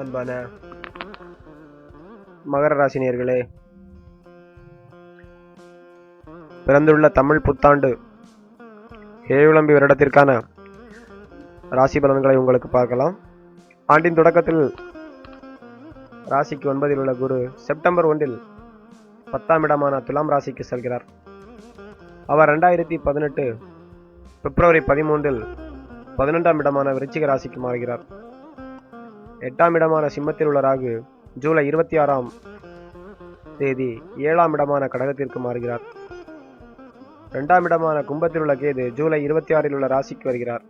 அன்பான மகர ராசினியர்களே பிறந்துள்ள தமிழ் புத்தாண்டு ஏழுளம்பி வருடத்திற்கான ராசி பலன்களை உங்களுக்கு பார்க்கலாம். ஆண்டின் தொடக்கத்தில் ராசிக்கு ஒன்பதில் உள்ள குரு செப்டம்பர் ஒன்றில் பத்தாம் இடமான துலாம் ராசிக்கு செல்கிறார். அவர் ரெண்டாயிரத்தி பதினெட்டு பிப்ரவரி பதிமூன்றில் பதினெண்டாம் இடமான விருச்சிக ராசிக்கு மாறுகிறார். எட்டாம் இடமான சிம்மத்தில் உள்ள ராகு ஜூலை இருபத்தி ஆறாம் தேதி ஏழாம் இடமான கடகத்திற்கு மாறுகிறார். ரெண்டாம் இடமான கும்பத்தில் உள்ள கேது ஜூலை இருபத்தி ஆறில் உள்ள ராசிக்கு வருகிறார்.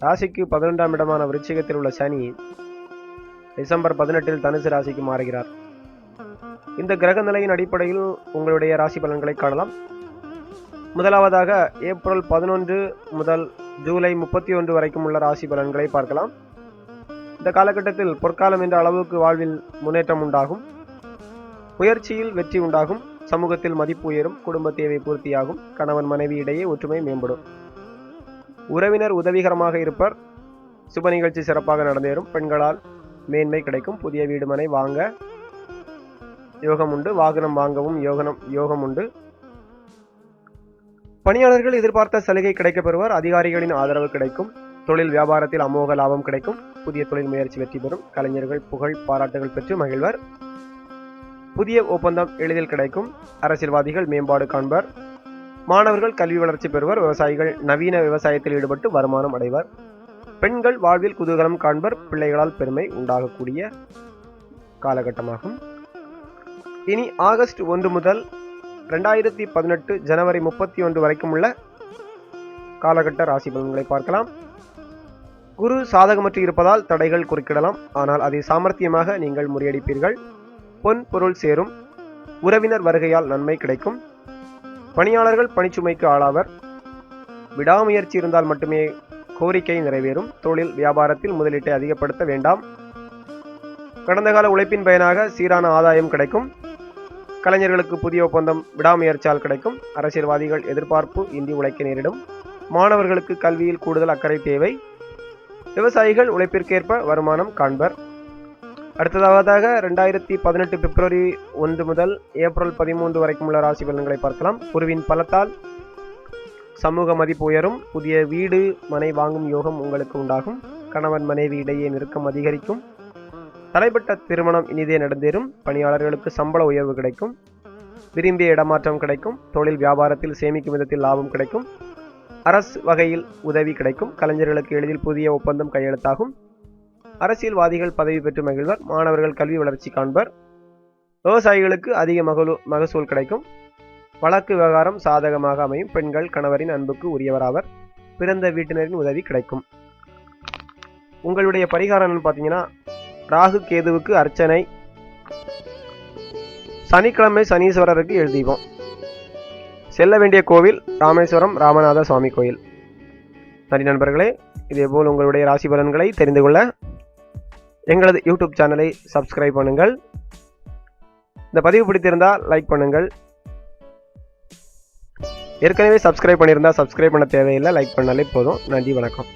ராசிக்கு பதினெண்டாம் இடமான விருச்சிகத்தில் உள்ள சனி டிசம்பர் பதினெட்டில் தனுசு ராசிக்கு மாறுகிறார். இந்த கிரக நிலையின் அடிப்படையில் உங்களுடைய ராசி பலன்களை காணலாம். முதலாவதாக ஏப்ரல் பதினொன்று முதல் ஜூலை முப்பத்தி ஒன்று வரைக்கும் உள்ள ராசி பலன்களை பார்க்கலாம். இந்த காலகட்டத்தில் பொற்காலம் என்ற அளவுக்கு வாழ்வில் முன்னேற்றம் உண்டாகும். முயற்சியில் வெற்றி உண்டாகும். சமூகத்தில் மதிப்பு உயரும். குடும்ப தேவை பூர்த்தியாகும். கணவன் மனைவி இடையே ஒற்றுமை மேம்படும். உறவினர் உதவிகரமாக இருப்பர். சுப நிகழ்ச்சி சிறப்பாக நடந்தேறும். பெண்களால் மேன்மை கிடைக்கும். புதிய வீடுமனை வாங்க யோகம் உண்டு வாகனம் வாங்கவும் யோகனம் யோகம் உண்டு பணியாளர்கள் எதிர்பார்த்த சலுகை கிடைக்கப்பெறுவார் அதிகாரிகளின் ஆதரவு கிடைக்கும் தொழில் வியாபாரத்தில் அமோக லாபம் கிடைக்கும் புதிய தொழில் முயற்சி வெற்றி பெறும் கலைஞர்கள் புகழ் பாராட்டுகள் பெற்று மகிழ்வர். புதிய ஒப்பந்தம் எளிதில் கிடைக்கும் அரசியல்வாதிகள் மேம்பாடு காண்பர். மாணவர்கள் கல்வி வளர்ச்சி பெறுவர் விவசாயிகள் நவீன விவசாயத்தில் ஈடுபட்டு வருமானம் அடைவர். பெண்கள் வாழ்வில் குதூகலம் காண்பர் பிள்ளைகளால் பெருமை உண்டாகக்கூடிய காலகட்டமாகும். இனி ஆகஸ்ட் ஒன்று முதல் ரெண்டாயிரத்தி பதினெட்டு ஜனவரி முப்பத்தி ஒன்று வரைக்கும் உள்ள காலகட்ட ராசி பலன்களை பார்க்கலாம். குரு சாதகமற்று இருப்பதால் தடைகள் குறுக்கிடலாம். ஆனால் அதை சாமர்த்தியமாக நீங்கள் முறியடிப்பீர்கள். பொன் பொருள் சேரும். உறவினர் வருகையால் நன்மை கிடைக்கும். பணியாளர்கள் பணிச்சுமைக்கு ஆளாவர். விடாமுயற்சி இருந்தால் மட்டுமே கோரிக்கை நிறைவேறும். தொழில் வியாபாரத்தில் முதலீட்டை அதிகப்படுத்த வேண்டாம். கடந்த கால உழைப்பின் பயனாக சீரான ஆதாயம் கிடைக்கும். கலைஞர்களுக்கு புதிய ஒப்பந்தம் விடாமுயற்சியால் கிடைக்கும். அரசியல்வாதிகள் எதிர்பார்ப்பு இந்தி உழைக்க நேரிடும். மாணவர்களுக்கு கல்வியில் கூடுதல் அக்கறை தேவை. விவசாயிகள் உழைப்பிற்கேற்ப வருமானம் காண்பர். அடுத்ததாவதாக ரெண்டாயிரத்தி பதினெட்டு பிப்ரவரி ஒன்று முதல் ஏப்ரல் பதிமூன்று வரைக்கும் உள்ள ராசி பலன்களை பார்க்கலாம். குருவின் பலத்தால் சமூக மதிப்பு உயரும். புதிய வீடு மனை வாங்கும் யோகம் உங்களுக்கு உண்டாகும். கணவன் மனைவி இடையே நெருக்கம் அதிகரிக்கும். தடைப்பட்ட திருமணம் இனிதே நடந்தேறும். பணியாளர்களுக்கு சம்பள உயர்வு கிடைக்கும். விரும்பிய இடமாற்றம் கிடைக்கும். தொழில் வியாபாரத்தில் சேமிக்கும் விதத்தில் லாபம் கிடைக்கும். அரசு வகையில் உதவி கிடைக்கும். கலைஞர்களுக்கு எளிதில் புதிய ஒப்பந்தம் கையெழுத்தாகும். அரசியல்வாதிகள் பதவி பெற்று மகிழ்வர். மாணவர்கள் கல்வி வளர்ச்சி காண்பர். விவசாயிகளுக்கு அதிக மகளு மகசூல் கிடைக்கும். வழக்கு விவகாரம் சாதகமாக அமையும். பெண்கள் கணவரின் அன்புக்கு உரியவராவர். பிறந்த வீட்டினரின் உதவி கிடைக்கும். உங்களுடைய பரிகாரம் பார்த்தீங்கன்னா ராகு கேதுவுக்கு அர்ச்சனை. சனிக்கிழமை சனீஸ்வரருக்கு எழுதிவோம் செல்ல வேண்டிய கோவில் ராமேஸ்வரம் ராமநாத சுவாமி கோயில். நன்றி நண்பர்களே இதேபோல் உங்களுடைய ராசி பலன்களை தெரிந்து கொள்ள எங்களது யூடியூப் சேனலை சப்ஸ்கிரைப் பண்ணுங்கள். இந்த பதிவு பிடித்திருந்தால் லைக் பண்ணுங்கள். ஏற்கனவே சப்ஸ்கிரைப் பண்ணியிருந்தால் சப்ஸ்கிரைப் பண்ண தேவையில்லை லைக் பண்ணாலே போதும். நன்றி வணக்கம்.